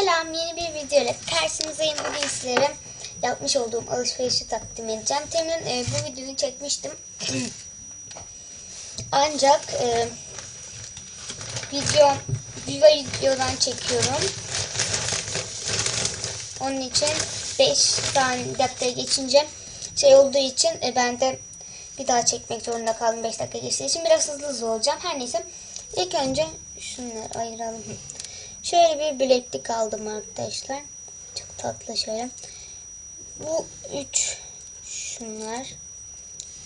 Selam yeni bir video ile karşınızdayım. Bugün sizlere yapmış olduğum alışverişi takdim edeceğim. Temin e, bu videoyu çekmiştim. Ancak e, video Viva videodan çekiyorum. Onun için 5 tane dakika geçince şey olduğu için e, ben de bir daha çekmek zorunda kaldım 5 dakika geçtiği için. Biraz hızlı hızlı olacağım. Her neyse ilk önce şunları ayıralım. Şöyle bir bileklik aldım arkadaşlar. Çok tatlı şöyle. Bu üç şunlar.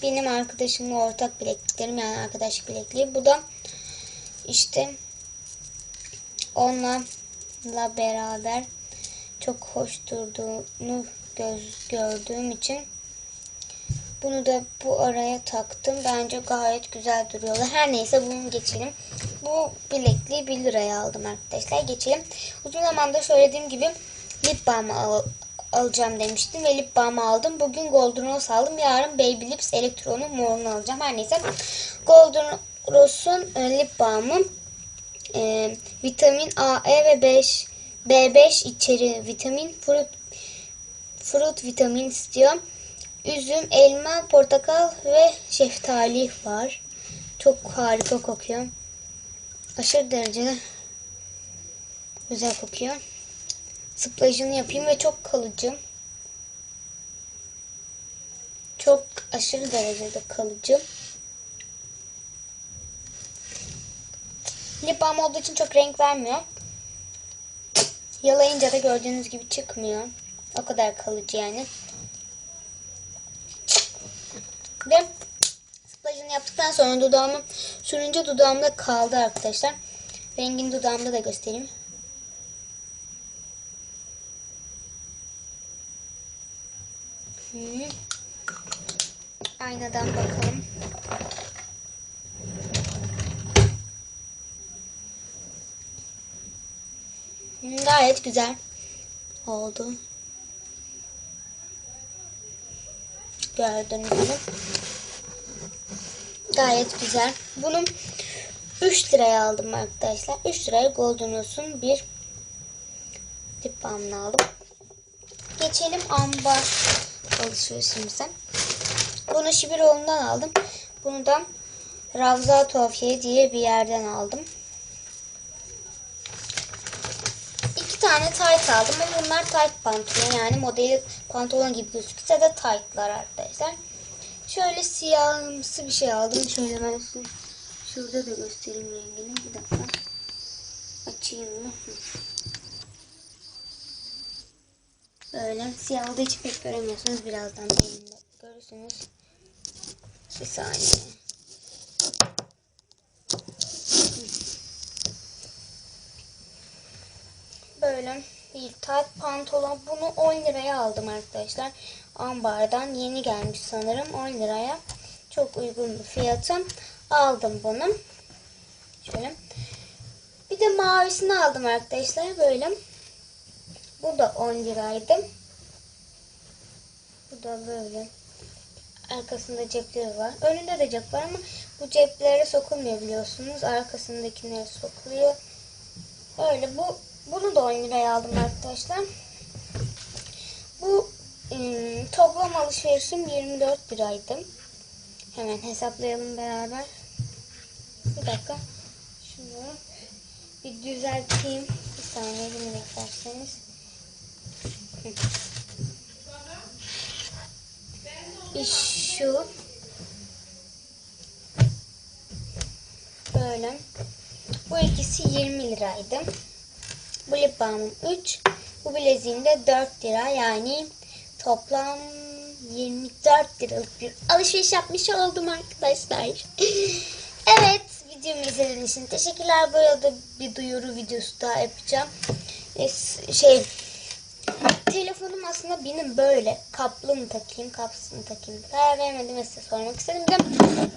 Benim arkadaşımla ortak bilekliklerim yani arkadaş bilekliği. Bu da işte onlarla beraber çok hoş durduğunu göz gördüğüm için bunu da bu araya taktım. Bence gayet güzel duruyorlar. Her neyse bunu geçelim. Bu bilekliği 1 liraya aldım arkadaşlar. Geçelim. Uzun zamandır söylediğim gibi lip balm al alacağım demiştim ve lip balm aldım. Bugün Golden Rose aldım. Yarın Baby Lips Electro'nun morunu alacağım. Her neyse Golden Rose'un e, lip balmı e, vitamin A, E ve 5 B5 içeri vitamin fruit fruit vitamin istiyor. Üzüm, elma, portakal ve şeftali var. Çok harika kokuyor. Aşırı derecede güzel kokuyor. Sıplajını yapayım ve çok kalıcı. Çok aşırı derecede kalıcı. Lip balm olduğu için çok renk vermiyor. Yalayınca da gördüğünüz gibi çıkmıyor. O kadar kalıcı yani. Ve splajını yaptıktan sonra dudağımı sürünce dudağımda kaldı arkadaşlar. Rengini dudağımda da göstereyim. Hmm. Aynadan bakalım. Hmm, Gayet güzel oldu. Gördüğünüz gibi. Gayet güzel. Bunun 3 liraya aldım arkadaşlar. 3 liraya Golden Rose'un bir dip aldım. Geçelim ambar alışverişimize. Bunu Şibiroğlu'ndan aldım. Bunu da Ravza Tuhafiyye diye bir yerden aldım. İki tane tight aldım ama bunlar tight pantolon yani modeli pantolon gibi gözükse de tight'lar arkadaşlar. Şöyle siyahımsı bir şey aldım. Şöyle ben size şurada da göstereyim rengini. Bir dakika. Açayım mı? Böyle siyah olduğu için pek göremiyorsunuz. Birazdan elimde görürsünüz. Bir saniye. Böyle bir tight pantolon. Bunu 10 liraya aldım arkadaşlar. Ambardan yeni gelmiş sanırım 10 liraya. Çok uygun bir fiyatı. Aldım bunu. Şöyle. Bir de mavisini aldım arkadaşlar. Böyle. Bu da 10 liraydı. Bu da böyle. Arkasında cepleri var. Önünde de cep var ama bu ceplere sokulmuyor biliyorsunuz. Arkasındakine sokuluyor. Öyle bu bunu da 10 liraya aldım arkadaşlar. Bu ım, toplam alışverişim 24 liraydı. Hemen hesaplayalım beraber. Bir dakika. Şunu bir düzelteyim. Bir saniye beni beklerseniz. Bir şu. Böyle. Bu ikisi 20 liraydı. Bu lip balmım 3. Bu bileziğim de 4 lira. Yani toplam 24 liralık bir alışveriş yapmış oldum arkadaşlar. evet videomu izlediğiniz için teşekkürler. Bu arada bir duyuru videosu daha yapacağım. Ee, şey telefonum aslında benim böyle kaplı mı takayım kapsız mı takayım karar veremedim ve size sormak istedim.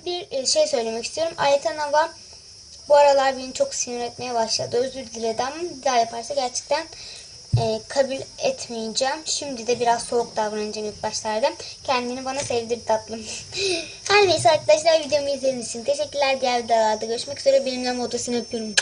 Bir de bir şey söylemek istiyorum. Ayten Hava bu aralar beni çok sinir etmeye başladı. Özür diledim ama bir daha yaparsa gerçekten e, kabul etmeyeceğim. Şimdi de biraz soğuk davranacağım ilk başlarda. Kendini bana sevdir tatlım. Her neyse arkadaşlar videomu izlediğiniz için teşekkürler. Diğer videolarda görüşmek üzere. Benimle modasını öpüyorum.